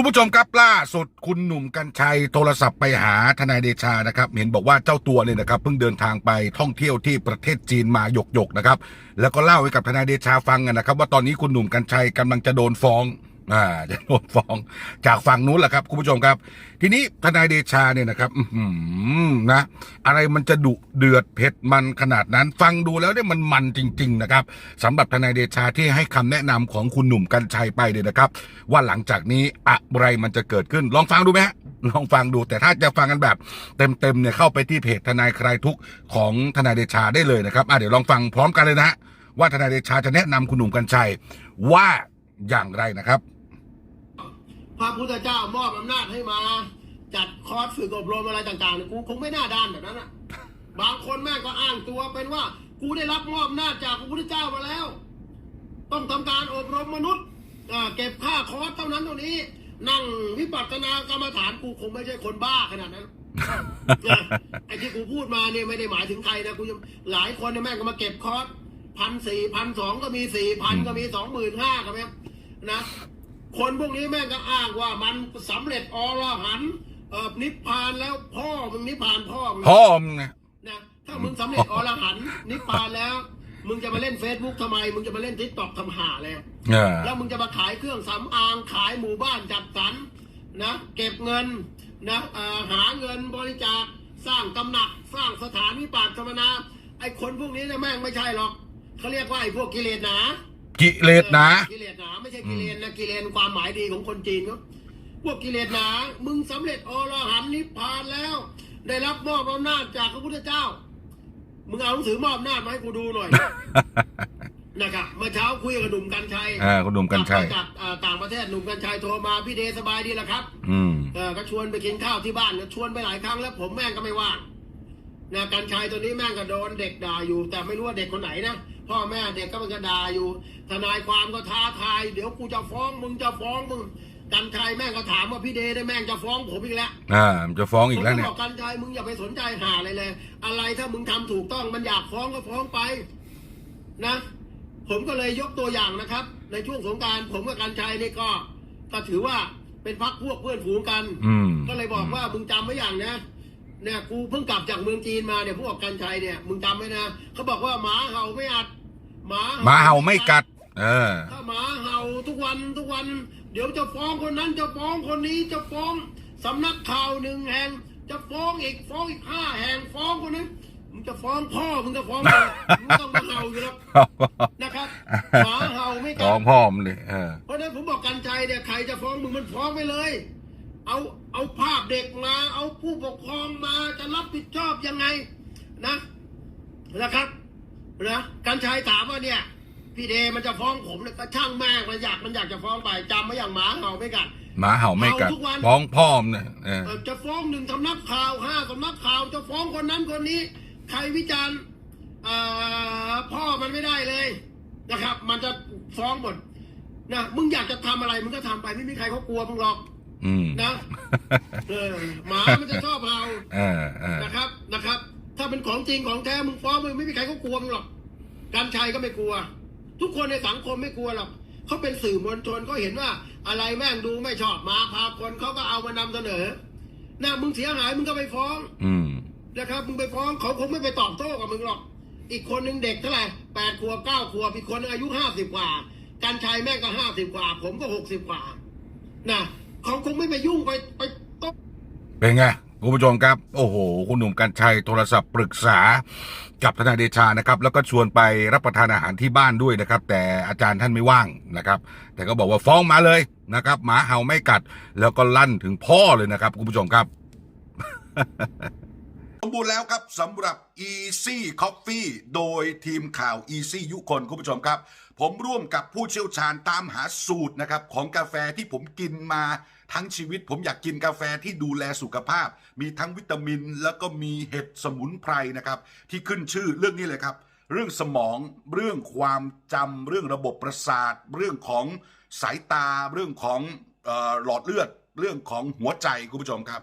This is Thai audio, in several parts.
คุณผู้ชมครับล่าสุดคุณหนุ่มกัญชัยโทรศัพท์ไปหาทนายเดชานะครับเห็นบอกว่าเจ้าตัวเนี่ยนะครับเพิ่งเดินทางไปท่องเที่ยวที่ประเทศจีนมาหยกๆนะครับแล้วก็เล่าให้กับทนายเดชาฟังนะครับว่าตอนนี้คุณหนุ่มกัญชัยกำลังจะโดนฟ้อง อ่าจะโดนฟ้องจากฝั่งนู้นแหละครับคุณผู้ชมครับ ทีนี้ทนายเดชาเนี่ยนะครับอืนะ อะไรมันจะดุเดือดเผ็ดมันขนาดนั้น ฟังดูแล้วเนี่ยมันมันจริง ๆ นะครับสำหรับทนายเดชาที่ให้คำแนะนำของคุณหนุ่มกัญชัยไปเนี่ยนะครับ ว่าหลังจากนี้อะไรมันจะเกิดขึ้น ลองฟังดูไหมลองฟังดูแต่ถ้าจะฟังกันแบบ เต็มๆเนี่ยเข้าไปที่เพจทนายคลายทุกของทนายเดชาได้เลยนะครับอะเดี๋ยวลองฟังพร้อมกันเลยนะว่าทนายเดชาจะแนะนำคุณหนุ่มกัญชัยว่าอย่างไรนะครับ พระพุทธเจ้ามอบอำนาจให้มา จัดคอร์สฝึกอบรมอะไรต่างๆเนี่ยกูคงไม่น่าด้านแบบนั้นอะบางคนแม่ก็อ้างตัวเป็นว่า กูได้รับมอบอำนาจจากพระพุทธเจ้ามาแล้ว ต้องทำการอบรมมนุษย์เก็บค่าคอร์สเท่านั้นเท่านี้ นั่งวิปัสสนากรรมฐานกูคงไม่ใช่คนบ้าขนาดนั้นไอ้ที่กูพูดมาเนี่ยไม่ได้หมายถึงใครนะกูยังหลายคนเนี่ยแม่ก็มาเก็บคอร์สพันสี่พันสองก็มีสี่พันก็มีสองหมื่นห้าก็มีนะ คนพวกนี้แม่งก็อ้างว่ามันสำเร็จอรหันต์เอ่อนิพพานแล้วพ่อมึงนิพพานพ่อมึงพ่อมึงนะนะถ้ามึงสำเร็จอรหันต์นิพพานแล้ว มึงจะมาเล่นเฟซบุ๊กทำไม มึงจะมาเล่นทิกตอกทำหาแล้วเออแล้วมึงจะมาขายเครื่องสำอางขายหมู่บ้านจัดสรรนะเก็บเงินนะเอ่อหาเงินบริจาคสร้างตำหนักสร้างสถานวิปัสสนาไอ้คนพวกนี้เนี่ยแม่งไม่ใช่หรอกเขาเรียกว่าไอ้พวกกิเลสหนา กิเลสนะเออกิเลสหนาไม่ใช่กิเลสนะกิเลสความหมายดีของคนจีนเขาพวกกิเลสหนา มึงสำเร็จอรหันต์นิพพานแล้ว ได้รับมอบอำนาจจากพระพุทธเจ้า มึงเอาหนังสือมอบอำนาจมาให้กูดูหน่อย นะครับเมื่อเช้าคุยกับหนุ่มกัญชัยอ่าคุณหนุ่มกัญชัยกลับมาจากเอ่อต่างประเทศหนุ่มกัญชัยโทรมาพี่เดสบายดีแล้วครับ อืม เออก็ชวนไปกินข้าวที่บ้านก็ชวนไปหลายครั้งแล้วผมแม่งก็ไม่ว่างนะกัญชัยตัวนี้แม่งก็โดนเด็กด่าอยู่ แต่ไม่รู้ว่าเด็กคนไหนนะ พ่อแม่เด็กก็มันก็ด่าอยู่ ทนายความก็ท้าทาย เดี๋ยวกูจะฟ้องมึงจะฟ้องมึง กัญชัยแม่งก็ถามว่าพี่เดได้แม่งจะฟ้องผมอีกแล้วอ่ามันจะฟ้องอีกแล้วผมเนี่ยบอกกัญชัยมึงอย่าไปสนใจหาอะไรเลย อะไรถ้ามึงทำถูกต้องมันอยากฟ้องก็ฟ้องไปนะ ผมก็เลยยกตัวอย่างนะครับ ในช่วงสงกรารผมกับกัญชัยนี่ก็ ก็ถือว่าเป็นพักพวกเพื่อนฝูงกัน อืม ก็เลยบอกว่ามึงจำไว้อย่างนะ เนี่ยกูเพิ่งกลับจากเมืองจีนมาเนี่ยพวกกัญชัยเนี่ยมึงจำไว้นะเขาบอกว่าหมาเห่าไม่อัดหมาหมาเห่าไม่กัด เออ ถ้าหมาเห่าทุกวันทุกวัน เดี๋ยวจะฟ้องคนนั้นจะฟ้องคนนี้จะฟ้องสำนักข่าวหนึ่งแห่ง จะฟ้องอีกฟ้องอีกห้าแห่งฟ้องคนนั้นมึงจะฟ้องพ่อมึงจะฟ้องเลยมึงไม่ต้องมาเห่าอยู่แล้วนะครับหมาเห่าไม่กัฟ้อดงพ่อมนเลยเออเพราะฉะนั้นผมบอกกันชัยเนี่ยใครจะฟ้องมึงมันฟ้องไปเลย เอาเอาภาพเด็กมา เอาผู้ปกครองมาจะรับผิดชอบยังไงนะนะครับนะกันชัยถามว่าเนี่ย พี่เดมันจะฟ้องผมเนี่ยก็ช่างแม่งมันอยากมันอยากจะฟ้องไปจำไว้อย่างหมาเห่าไม่กัดหมาเห่าไม่กัดเห่าทุกวันฟ้องพ่อมนเนี่ยเออเอ่อจะฟ้องหนึ่งสำนักข่าวห้าสำนักข่าวจะฟ้องคนนั้นคนนี้ ใครวิจารณ์เอ่อพ่อมันไม่ได้เลยนะครับ มันจะฟ้องหมดนะมึงอยากจะทำอะไรมึงก็ทำไปไม่มีใครเขากลัวมึงหรอกอืม นะเออหมามันจะชอบเราเออเออนะครับนะครับ ถ้าเป็นของจริงของแท้มึงฟ้องมึงไม่มีใครเขากลัวมึงหรอกการชัยก็ไม่กลัว ทุกคนในสังคมไม่กลัวหรอกเขาเป็นสื่อมวลชนเขาเห็นว่า อะไรแม่งดูไม่ชอบมาพาคนเขาก็เอามานำเสนอนะมึงเสียหายมึงก็ไปฟ้อง อืมนะครับมึงไปฟ้องเขาคงไม่ไปตอบโต้กับมึงหรอก อีกคนหนึ่งเด็กเท่าไหร่แปดขวบเก้าขวบอีกคนหนึงอายุห้าสิบกว่า การชัยแม่งก็ห้าสิบกว่า ผมก็หกสิบกว่านะ เขาคงไม่ไปยุ่งไปไปโต้เป็นไงคุณผู้ชมครับ โอ้โห คุณหนุ่มกัญชัยโทรศัพท์ปรึกษากับทนายเดชานะครับ แล้วก็ชวนไปรับประทานอาหารที่บ้านด้วยนะครับ แต่อาจารย์ท่านไม่ว่างนะครับ แต่ก็บอกว่าฟ้องมาเลยนะครับหมาเห่าไม่กัด แล้วก็ลั่นถึงพ่อเลยนะครับ คุณผู้ชมครับ สมบูรณ์แล้วครับสำหรับ Easy Coffee โดยทีมข่าว Easy ยุคนคุณผู้ชมครับ ผมร่วมกับผู้เชี่ยวชาญตามหาสูตรนะครับของกาแฟที่ผมกินมาทั้งชีวิต ผมอยากกินกาแฟที่ดูแลสุขภาพ มีทั้งวิตามิน แล้วก็มีเห็ดสมุนไพรนะครับที่ขึ้นชื่อเรื่องนี้เลยครับ เรื่องสมองเรื่องความจำเรื่องระบบประสาท เรื่องของสายตาเรื่องของออหลอดเลือด เรื่องของหัวใจคุณผู้ชมครับ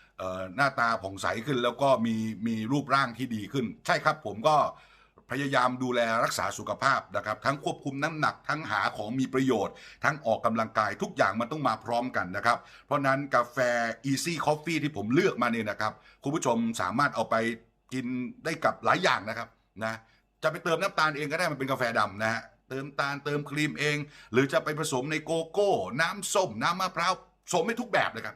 หน้าตาผ่องใสขึ้นแล้วก็มีมีรูปร่างที่ดีขึ้น ใช่ครับผมก็พยายามดูแลรักษาสุขภาพนะครับ ทั้งควบคุมน้ำหนักทั้งหาของมีประโยชน์ ทั้งออกกำลังกายทุกอย่างมันต้องมาพร้อมกันนะครับ เพราะนั้นกาแฟ Easy Coffee ที่ผมเลือกมาเนี่ยนะครับ คุณผู้ชมสามารถเอาไปกินได้กับหลายอย่างนะครับนะจะไปเติมน้ำตาลเองก็ได้มันเป็นกาแฟดำนะฮะเติมตาลเติมครีมเอง หรือจะไปผสมในโกโก้ น้ำส้มน้ำมะพร้าวผสมให้ทุกแบบเลยครับ